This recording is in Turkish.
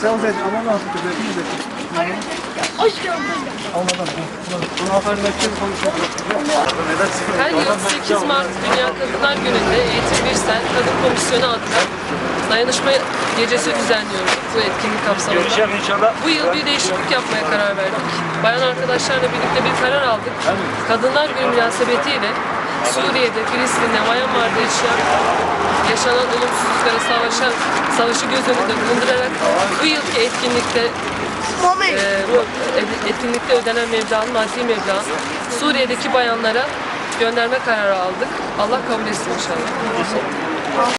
Sen sen ama nasıl tepedin de? Hoş geldin. Anladım. Bunu aferin ettim konuşuyorum. Her yıl 8 Mart Dünya Kadınlar Günü'nde Eğitim Birsen Kadın Komisyonu adlı dayanışma gecesi düzenliyoruz bu etkinlik kapsamında. Görüşelim inşallah. Bu yıl bir değişiklik yapmaya karar verdik. Bayan arkadaşlarla birlikte bir karar aldık. Kadınlar Günü münasebetiyle Suriye'de, Filistin'de, Myanmar'da yaşayan, yaşanan olumsuzluklara savaşan, savaşı göz önünde bulundurarak bu yılki etkinlikte e, bu etkinlikte ödenen meblağın, maddi meblağın Suriye'deki bayanlara gönderme kararı aldık. Allah kabul etsin inşallah.